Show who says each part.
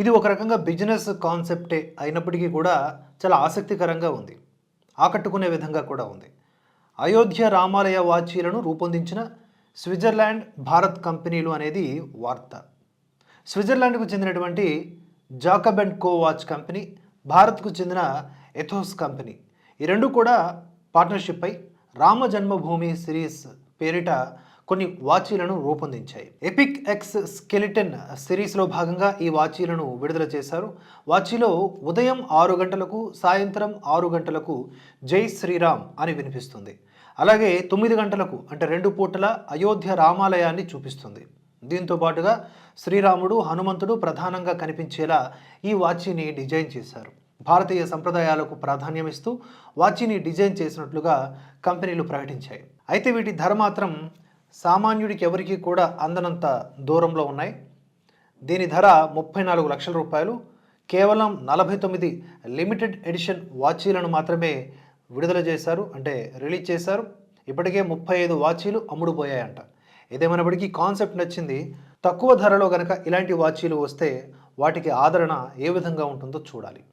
Speaker 1: ఇది ఒక రకంగా బిజినెస్ కాన్సెప్టే అయినప్పటికీ కూడా చాలా ఆసక్తికరంగా ఉంది. ఆకట్టుకునే విధంగా కూడా ఉంది. అయోధ్య రామాలయ వాచీలను రూపొందించిన స్విట్జర్లాండ్ భారత్ కంపెనీలు అనేది వార్త. స్విట్జర్లాండ్కు చెందినటువంటి Jacob and Co watch company భారత్కు చెందిన ఎథోస్ కంపెనీ. ఈ రెండు కూడా పార్ట్నర్షిప్ పై రామ జన్మభూమి సిరీస్ పేరిట కొన్ని వాచీలను రూపొందించాయి. ఎపిక్ ఎక్స్ స్కెలిటన్ సిరీస్లో భాగంగా ఈ వాచీలను విడుదల చేశారు. వాచీలో ఉదయం ఆరు గంటలకు సాయంత్రం ఆరు గంటలకు జై శ్రీరామ్ అని వినిపిస్తుంది. అలాగే తొమ్మిది గంటలకు అంటే రెండు పూటల అయోధ్య రామాలయాన్ని చూపిస్తుంది. దీంతో పాటుగా శ్రీరాముడు హనుమంతుడు ప్రధానంగా కనిపించేలా ఈ వాచీని డిజైన్ చేశారు. భారతీయ సంప్రదాయాలకు ప్రాధాన్యం ఇస్తూ వాచీని డిజైన్ చేసినట్లుగా కంపెనీలు ప్రకటించాయి. అయితే వీటి ధర మాత్రం సామాన్యుడికి ఎవరికి కూడా అందనంత దూరంలో ఉన్నాయి. దీని ధర ముప్పై నాలుగు లక్షల రూపాయలు. కేవలం నలభై తొమ్మిది లిమిటెడ్ ఎడిషన్ వాచీలను మాత్రమే విడుదల చేశారు అంటే రిలీజ్ చేశారు. ఇప్పటికే ముప్పై ఐదు వాచీలు అమ్ముడుపోయాయంట. ఏదేమైనప్పటికీ కాన్సెప్ట్ నచ్చింది. తక్కువ ధరలో గనక ఇలాంటి వాచీలు వస్తే వాటికి ఆదరణ ఏ విధంగా ఉంటుందో చూడాలి.